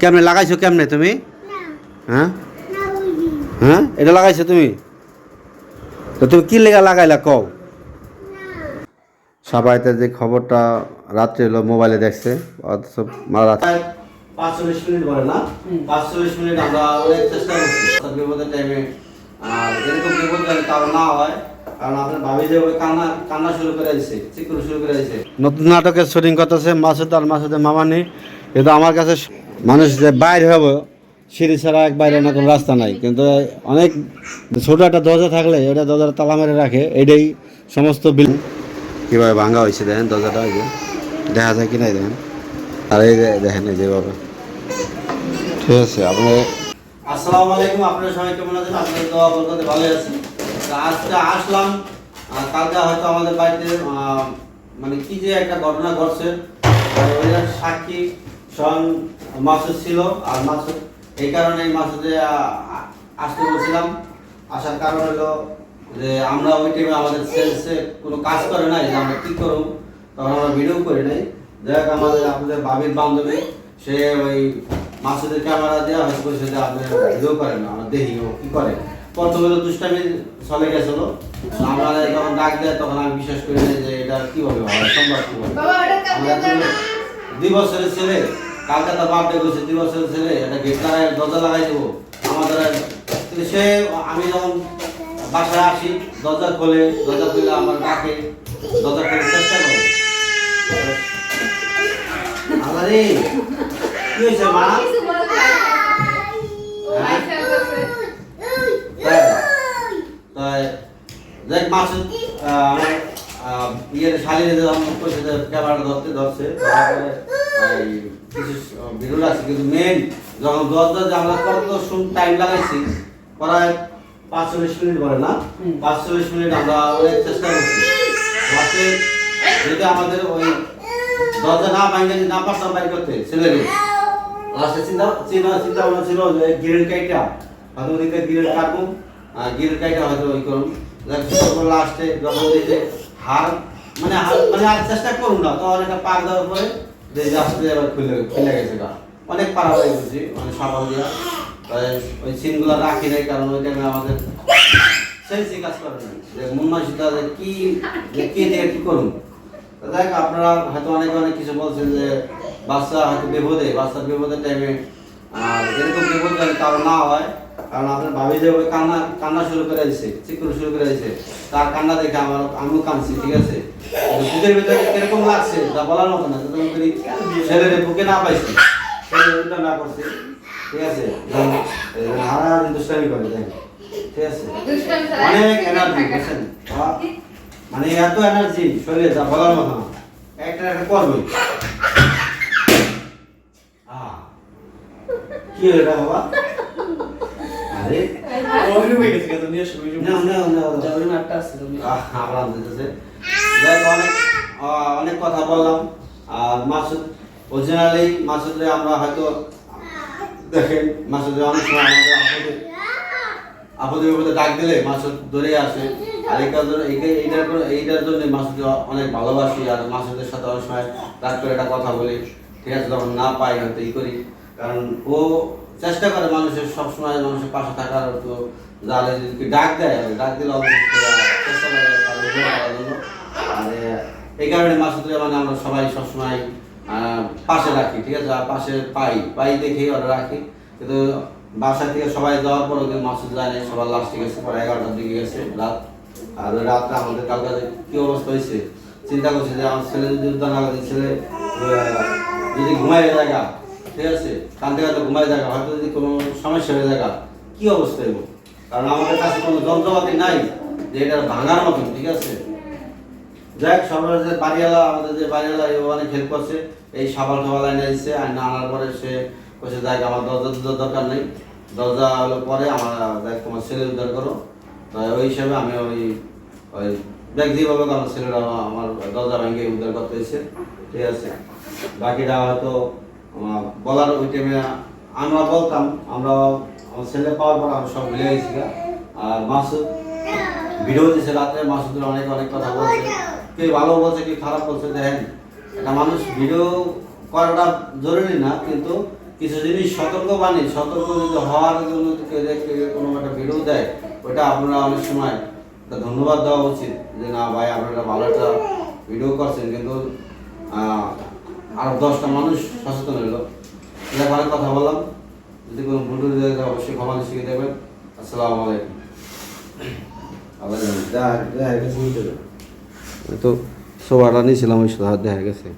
কেমনে লাগাইছো কেমনে তুমি? হ্যাঁ? হ্যাঁ? এটা লাগাইছো তুমি? তো তুমি কি লেগা লাগাইলা কও? সবাইতে যে খবরটা রাত্রে হলো মোবাইলে দেখছে অথচ মারা পাঁচচল্লিশ মিনিট বলে না? পাঁচচল্লিশ মিনিট আমরা অনেক চেষ্টা করছি বিপদের টাইমে আর এরকম বিপদ যেন কারও না হয় কারণ আপনার ভাবি যে কান্না কান্না শুরু করে দিয়েছে চিকুর শুরু করে দিয়েছে নতুন নাটকের শুটিং করতেছে মাসুদ আর মাসুদের মামানি কিন্তু আমার কাছে মানুষ যে বাইরে হবে সিঁড়ি ছাড়া এক বাইরে না কোনো রাস্তা নাই। কিন্তু অনেক ছোট একটা দরজা থাকলে ওটা দরজাটা তালা মেরে রাখে, এটাই সমস্ত বিল কীভাবে ভাঙা হয়েছে দেখেন দরজাটা, এই যে। দেখা যায় কি নাই দেখেন? আর এই দেখেন, এই যেভাবে ঠিক আছে, আপনি আসসালামু আলাইকুম, আপনারা সবাই কেমন আছেন? আপনাদের দোয়া বলতে ভালো আছি। আজকে আসলাম কালকে হয়তো আমাদের বাড়িতে মানে কি যে একটা ঘটনা ঘটছে সাক্ষী স্বয়ং মাসুদ ছিল আর মাসুদ এই কারণে মাসুদে আসতে বলছিলাম। আসার কারণ হলো যে আমরা ওই টাইমে আমাদের সেলসে কোনো কাজ করে নাই যে আমরা কি করব তখন আমরা ভিডিও করি নাই। দেখ আমাদের আপনাদের বাবির বান্ধবী সে ওই মাসুদের ক্যামেরা দেওয়া হয়তো বলছে যে আপনি ভিডিও করেন না আমরা দেখি ও কি করে। প্রথমে তো দুষ্টামি চলে গেছিল। আমরা যখন ডাক দেয় তখন আমি বিশ্বাস করি না যে এটা কীভাবে হয় সম্ভব কীভাবে দুই বছরের ছেলে। কালকে তো বার্থডে করছে দুই বছরের ছেলে, এটা গেট দরজা লাগাই দেবো আমাদের সে, আমি যখন বাসায় আসি, দরজা খোলে, দরজা খুলে আমার ডাকে, দরজা খোলার চেষ্টা করে আরে কি হয়েছে মা হ্যাঁ? তাই? দেখ মাসুদ আমার ইয়ের শালিরে ধরতে ধরছে তারপরে কিছু ভিডিও আছে কিন্তু মেন যখন দরজা জানলা কত শুন টাইম লাগাইছি প্রায় পাঁচচল্লিশ মিনিট বলে না? পাঁচচল্লিশ মিনিট আমরা অনেক চেষ্টা করছি। লাস্টে যদি আমাদের ওই দরজা না ভাঙে না পারতাম বাইর করতে ছেলেরে লাস্টে চিন্তা চিন্তা চিন্তা ভাবনা ছিল যে গিরের কাইটা হয়তো ওদিকে গিরের কাটবো। আর গিরের কাইটা হয়তো ওই করুন লাস্টে যখন হার মানে হার মানে আর চেষ্টা করুন না তখন একটা পাক দেওয়ার পরে যে আসতে আবার খুলে খুলে গেছে গা। অনেক পারা গেছি মানে দিয়া। ওই সিনগুলো রাখি নাই, কারণ ওই টাইমে আমাদের সেন্সি কাজ করে না যে যে কি যে কি দিয়ে কি করুন। দেখ আপনারা হয়তো অনেক অনেক কিছু বলছেন যে বাচ্চা হয়তো বিপদে বাচ্চার বিপদের টাইমে আর এরকম বিপদ যেন কারও না হয়, কারণ আপনার ভাবি যে কান্না কান্না শুরু করে দিয়েছে চিকুর শুরু করে দিয়েছে তার কান্না দেখে আমার, আমিও কাঁদছি, ঠিক আছে? বুকের ভিতরে কীরকম লাগছে, তা বলার মতো না যখন করি ছেলেরে বুকে না পাইছি ছেলে না করছে, ঠিক আছে? হারা দুষ্টামি করে দেখ ঠিক আছে? অনেক এনার্জি বুঝছেন? মানে এত এনার্জি শরীরে যা বলার মতো না। একটা একটা করবে কি হলো এটা বাবা? আরে। না না না আহ, আমরা দিতেছে। যাই অনেক অনেক কথা বললাম। আর মাসুদ অরিজিনালি মাসুদরে আমরা হয়তো দেখেন মাসুদ অনেক সময় আমাদের আপদে আপদে বিপদে ডাক দিলে মাসুদ ধরে আসে। আর এই এই- এইটার এইটার জন্য মাসুদ অনেক ভালোবাসি। আর মাসুদের সাথে অনেক সময় রাগ করে একটা কথা বলি। ঠিক আছে যখন না পাই হয়তো ই করি। কারণ ও চেষ্টা করে মানুষের সবসময় মানুষের পাশে থাকার তো যারা ডাক দেয় ডাক দিলে চেষ্টা করে এই কারণে মাসুদের মানে আমরা সবাই সবসময় পাশে রাখি, ঠিক আছে? পাশে পাই পাই দেখেই ওরা রাখি। কিন্তু বাসা থেকে সবাই যাওয়ার পরও কিন্তু মাসুদ নাই সবার লাস্টে গেছে পরে এগারোটার দিকে গেছে রাত। আর রাত্রে আমাদের কালকে কি অবস্থা হয়েছে, চিন্তা করছে যে আমার ছেলে যদি উদ্যান ছেলে যদি ঘুমাই জায়গা ঠিক আছে কান্দে কান্দে ঘুমাই জায়গা হয়তো যদি কোনো সমস্যা হয়ে জায়গা কি অবস্থা হইব কারণ আমাদের কাছে কোনো যন্ত্রপাতি নাই যে এটা ভাঙার মতন, ঠিক আছে? যাক সবার যে বাড়িওয়ালা, আমাদের যে বাড়িওয়ালা এই অনেক হেল্প করছে। এই সাবাল টাবাল এনে দিচ্ছে আর না আনার পরে সে বলছে, যাক, আমার দরজা দুজার দরকার নেই। দরজা হলো পরে আমার দেখ তোমার ছেলে উদ্ধার করো। তো ওই হিসাবে আমি ওই ওই দেখ যেভাবে আমার ছেলেরা আমার দরজা ভেঙে উদ্ধার করতে এসেছে, ঠিক আছে? বাকিটা হয়তো বলার ওই টাইমে আমরা বলতাম, আমরা ছেলে পাওয়ার পর আমরা সব ভুলে গেছি আর মাসুদ, ভিডিও দিয়েছে রাত্রে মাসুদের অনেক অনেক কথা বলছে। কে ভালো বলছে, কি খারাপ বলছে, দেখেন। একটা মানুষ ভিডিও করাটা জরুরি না, কিন্তু কিছু জিনিস সতর্ক বাণী সতর্ক যদি হওয়ার জন্য কোনো একটা ভিডিও দেয় ওটা আপনারা অনেক সময় একটা ধন্যবাদ দেওয়া উচিত যে, না ভাই, আপনারা ভালো একটা ভিডিও করছেন। কিন্তু আরও দশটা মানুষ সচেতন হইল। এটা কথা বললাম যদি কোনো ভুল হয়ে যায় অবশ্যই ক্ষমা শিখে দেবেন আসসালামু আলাইকুম। তো সোফাটা নিয়েছিলাম ওই সাথে দেখা গেছে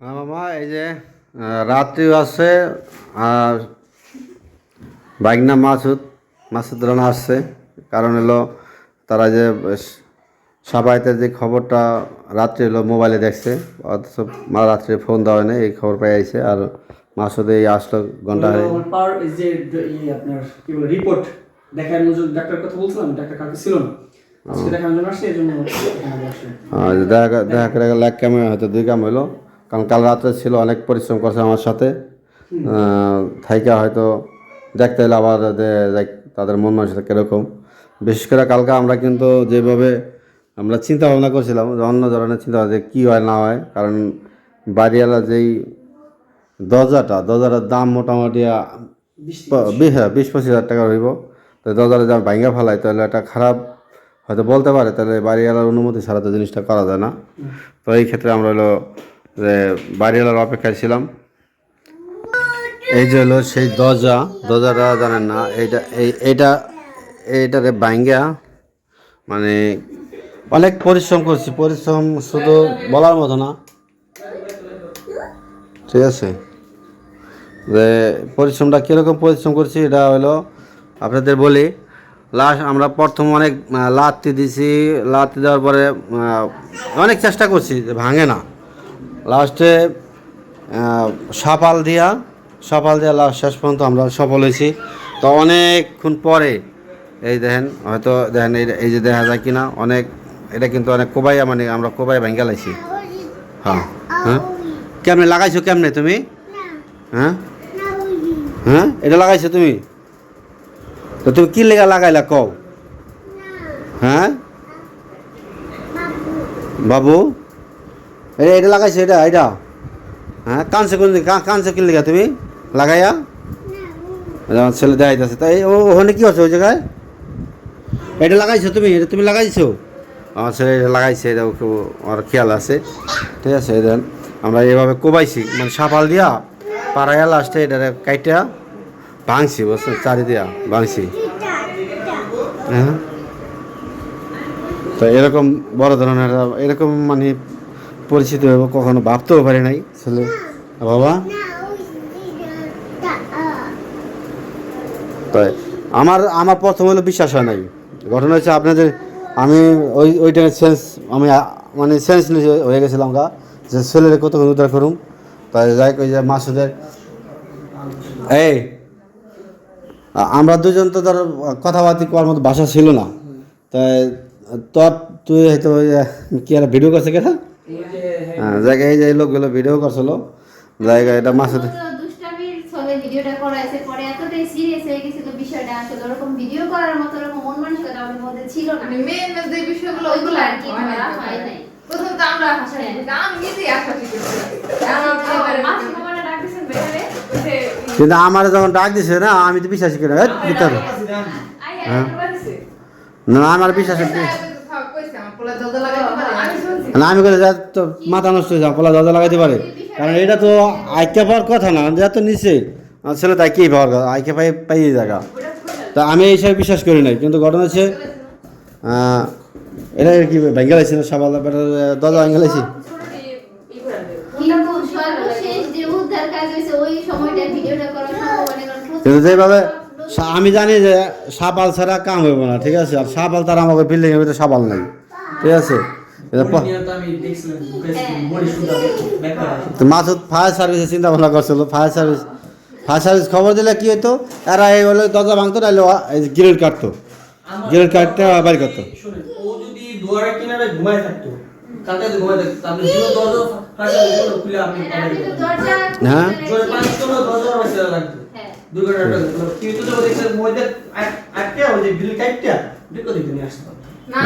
হ্যাঁ মামা এই যে আহ, রাত্রি আছে আর বাইকনা মাসুদ মাসুদ রানা আসছে। কারণ হলো তারা যে সাবাইতে যে খবরটা রাত্রে হলো মোবাইলে দেখছে অথচ মা রাত্রে ফোন দেওয়া হয় না এই খবর পেয়ে আইছে আর মাসুদ এই আসলো ঘণ্টা হয়ে যে আপনার কি বলে রিপোর্ট দেখার মজুর ডাক্তার কথা বলছিলাম ডাক্তার কাউকে ছিল না। আর দেখা করে এক কাম হয়তো দুই কাম হইল কারণ কাল রাত্রে ছিল অনেক পরিশ্রম করছে আমার সাথে। থাইকা হয়তো দেখতে এলে আবার তাদের মন মানসিকতা কীরকম। বিশেষ করে কালকে আমরা কিন্তু যেভাবে আমরা চিন্তা ভাবনা করছিলাম যে অন্য ধরনের চিন্তা ভাবনা যে কী হয় না হয় কারণ বাড়িওয়ালা যেই দরজাটা দরজাটার দাম মোটামুটি হ্যাঁ বিশ পঁচিশ হাজার টাকা হইব তো দরজাটা যা ভাঙ্গা ফেলায় তাহলে একটা খারাপ হয়তো বলতে পারে তাহলে বাড়িওয়ালার অনুমতি ছাড়া তো জিনিসটা করা যায় না। তো এই ক্ষেত্রে আমরা হলো যে বাড়িওয়ালার অপেক্ষায় ছিলাম। এই যে হলো সেই দরজা দরজাটা জানেন না এইটা এই এইটা এইটারে ভাঙ্গা মানে অনেক পরিশ্রম করছি, পরিশ্রম শুধু বলার মতো না। ঠিক আছে? যে পরিশ্রমটা কীরকম পরিশ্রম করছি, এটা হলো আপনাদের বলি। লাস্ট আমরা প্রথম অনেক লাত্তি দিছি, লাত্তি দেওয়ার পরে অনেক চেষ্টা করছি, যে ভাঙে না। লাস্টে সাপাল দিয়া সাপাল দিয়া লাস্ট শেষ পর্যন্ত আমরা সফল হয়েছি। তো অনেকক্ষণ পরে, এই দেখেন, হয়তো দেখেন এই যে দেখা যায় কিনা, অনেক এটা কিন্তু অনেক কোবাইয়া মানে আমরা কোবাই ভেঙ্গে লাইছি। হ্যাঁ হ্যাঁ। কেমনে লাগাইছো কেমনে তুমি? হ্যাঁ? হ্যাঁ? এটা লাগাইছো তুমি? তো তুমি কি লেগা লাগাইলা কও? হ্যাঁ? বাবু? এটা এটা লাগাইছো এটা এটা? হ্যাঁ কানছে কোন কানছে কি লেগা তুমি? লাগাইয়া? আমার ছেলে দেখাইতেছে। তাই ও, ওখানে কি হচ্ছে ওই জায়গায়? এটা লাগাইছো তুমি? এটা তুমি লাগাইছো? আমার ছেলে এটা লাগাইছে, এটা ওকে আমার খেয়াল আছে। ঠিক আছে দেন, আমরা এভাবে কোবাইছি মানে সাপাল দিয়া পাড়াইয়া লাস্টে এটা কাইটা ভাঙছি, বুঝছেন, চারি দিয়া ভাঙছি। হ্যাঁ? তো এরকম বড় ধরনের, এরকম মানে পরিচিত হবে কখনো ভাবতেও পারি নাই, ছেলে। বাবা? তাই, আমার আমার প্রথম হলো বিশ্বাস হয় নাই। ঘটনা হচ্ছে আপনাদের আমি ওই ওই টাইমে সেন্স আমি মানে সেন্স হয়ে গেছিলাম গা যে ছেলের কতক্ষণ উদ্ধার করুম। তাই যাই ওই যে মাসুদের এই আমরা দুজন তো ধর কথাবার্তি করার মতো ভাষা ছিল না। তাই তোর তুই হয়তো ওই যে কি আর ভিডিও করছে কেটা? হ্যাঁ জায়গায় এই যে এই লোকগুলো ভিডিও করছিল। জায়গায় এটা ছলে ভিডিওটা করাইছে পরে এতটাই সিরিয়াস হয়ে গেছিল বিষয়টা আসলে ওরকম ভিডিও করার মতো ওরকম মন মানসিকতা আমাদের মধ্যে ছিল না। মানে মেন মেন যে বিষয়গুলো ওইগুলো আর কি ধরা হয় নাই। প্রথম তো আমরা হাসাহাসি করছি আমি নিজেই আমার ডাক দিছেন বেটারে। কিন্তু আমার যখন ডাক দিছে না আমি তো বিশ্বাস করি হ্যাঁ। না আমার বিশ্বাস। না আমি করে যা তো মাথা নষ্ট হয়ে যাও পলা দরজা লাগাইতে পারে। কারণ এটা তো আইকে পাওয়ার কথা না যা তো নিচে ছেলে তাই কি পাওয়ার কথা? আইকে পাই পাইয়ে জায়গা তা আমি এই হিসাবে বিশ্বাস করি নাই কিন্তু ঘটনা হচ্ছে এটা কি ভেঙ্গে লাগছে না সবাই দরজা ভেঙ্গে লাগছি কিন্তু যেভাবে আমি জানি যে সাপাল ছাড়া কাম হইব না, ঠিক আছে? আর সাপাল তারা আমাকে বিল্ডিং এর ভিতরে সাপাল নাই, ঠিক আছে? মাসুদ ফায়ার সার্ভিসে চিন্তা ভাবনা করছিল ফায়ার সার্ভিস ফায়ার সার্ভিস খবর দিলে কি হতো এরা এই হলে দরজা ভাঙতো নাহলে গ্রিল কাটতো। কাটতে বাড়ি করতো শুনেন ও যদি দুয়ারের কিনারে ঘুমায় থাকতো কালকে ঘুমায় থাকতো দরজা ফাঁকা করে খুলে আপনি পাঠাই দরজা হ্যাঁ। জোরে পাঁচ কোনো দরজা লাগতো। হ্যাঁ। দুর্ঘটনাটা কিন্তু তো দেখছে মধ্যে আটকে ওই যে বিল কাটটা ঢুকে দিকে নিয়ে আসতো না,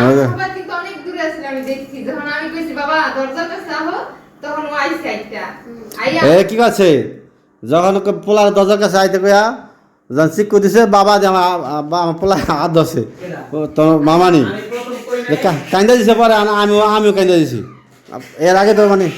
কিন্তু অনেক দূরে আছিল, আমি দেখছি। যখন আমি কইছি, বাবা, দরজার কাছে আহো, তখন ও একটা আইয়া এ কি আছে যখন পোলার দরজার কাছে আইতে কয়া যখন চিক্কু দিছে বাবা যে আমার পোলা হাত ধরছে ও তোর মামানি। আমি করি কান্দা দিছে পরে আনা- আমিও আমিও কান্দা দিছি। এর আগে তো মানে না।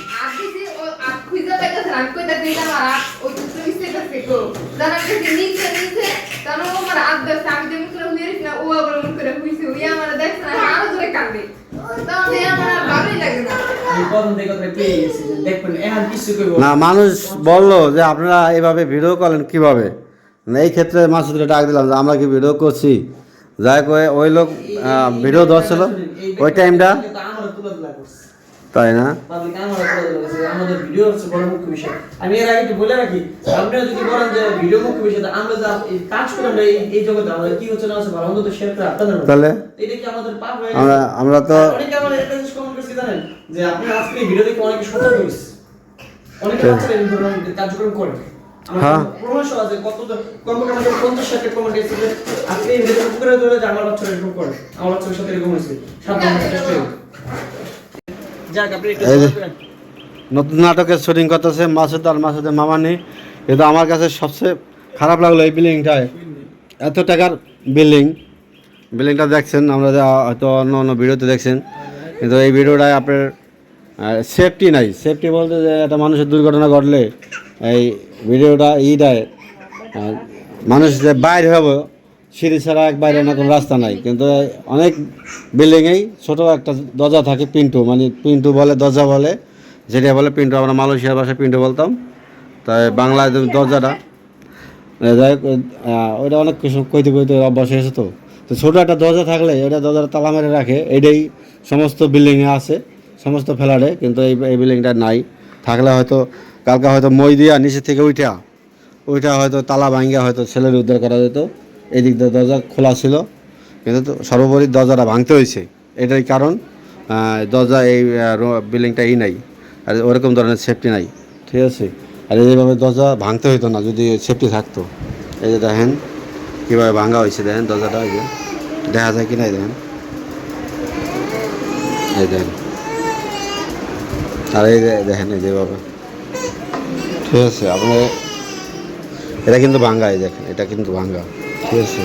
আমি আমি মন আমি মানুষ বলল যে আপনারা এভাবে ভিডিও করেন কীভাবে? এই ক্ষেত্রে মাসুদকে ডাক দিলাম যে আমরা কি ভিডিও করছি? যাই করে ওই লোক ভিডিও ধরছিল। ওই টাইমটা তাই না? পাবলিক আমার তুলে দিলা করছে আমাদের ভিডিও হচ্ছে বড় মুখ্য বিষয় আমি এর আগে একটু বলে রাখি আপনিও যদি বলেন যে ভিডিও মুখ্য বিষয় আমরা যা কাজ করি আমরা এই- এই জগতে আমাদের কি হচ্ছে না হচ্ছে ভালো মন্দ শেয়ার করে আপনাদের তাহলে? এটা কি আমাদের পাপ হয়ে আমরা আমরা তো অনেকে আমার একটা জিনিস কমেন্ট করছে জানেন যে আপনি আজকে ভিডিও দেখে অনেকে সতর্ক হয়েছে। অনেকে ঠিক। এই ধরনের কার্যক্রম করে। হ্যাঁ। প্রমাণ আছে কত কমপক্ষে আমাদের পঞ্চাশ ষাটটা কমেন্ট এসেছে আপনি এই করে ধরে যে আমার বাচ্চারা এরকম করে। আমার বাচ্চার সাথে এরকম হয়েছে। সাবধান হওয়ার চেষ্টা করুন। যাক আপনি একটু এই যে- সাবধান করেন। নতুন নাটকের শুটিং করতেছে মাসুদ আর মাসুদের মামানি। কিন্তু আমার কাছে সবচেয়ে খারাপ লাগল এই বিল্ডিংটায় এত টাকার বিল্ডিং বিল্ডিংটা দেখছেন আমরা হয়তো অন্য অন্য ভিডিওতে দেখছেন। কিন্তু এই ভিডিওটায় আপনার সেফটি নাই। সেফটি বলতে যে একটা মানুষের দুর্ঘটনা ঘটলে এই ভিডিওটা ইটায় মানুষ যে বাইরে হবে, সিঁড়ি ছাড়া এক বাইরে না কোনো রাস্তা নাই। কিন্তু অনেক বিল্ডিংয়েই ছোট একটা দরজা থাকে পিন্টু। মানে পিন্টু বলে, দরজা বলে, যেটা বলে পিন্টু। আমরা মালয়েশিয়ার ভাষায় পিন্টু বলতাম। তাই বাংলায় দরজাটা যাই ওইটা অনেক কিছু কইতে কইতে অভ্যাস হয়েছে তো। তো ছোটো একটা দরজা থাকলে ওটা দরজাটা তালা মেরে রাখে। এটাই সমস্ত বিল্ডিংয়ে আছে, সমস্ত ফ্ল্যাটে। কিন্তু এই এই বিল্ডিংটা নাই। থাকলে হয়তো কালকে হয়তো মই দিয়া, নিচে থেকে উঠা ওইটা হয়তো তালা ভাঙ্গা হয়তো ছেলের উদ্ধার করা যেত। এই দিক দিয়ে দরজা খোলা ছিল। কিন্তু সর্বোপরি দরজাটা ভাঙতে হয়েছে। এটাই কারণ দরজা এই বিল্ডিংটা এই নাই। আর ওরকম ধরনের সেফটি নাই। ঠিক আছে? আর এইভাবে দরজা ভাঙতে হইতো না, যদি সেফটি থাকতো। এই যে দেখেন, কীভাবে ভাঙা হয়েছে দেখেন দরজাটা যে। দেখা যায় কি নাই দেখেন? এই দেখেন। আর এই দেখেন, এই যেভাবে ঠিক আছে আপনি এটা কিন্তু ভাঙ্গা এই দেখেন এটা কিন্তু ভাঙ্গা ঠিক আছে।